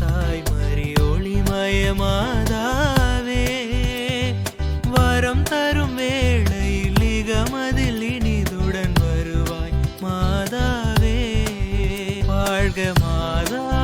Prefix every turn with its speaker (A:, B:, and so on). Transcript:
A: தாய்மறி ஒளிமயமாதாவே வரம் தரும் வேளையில் இகமதில் இனிதுடன் வருவாய் மாதாவே. வாழ்க மாதா.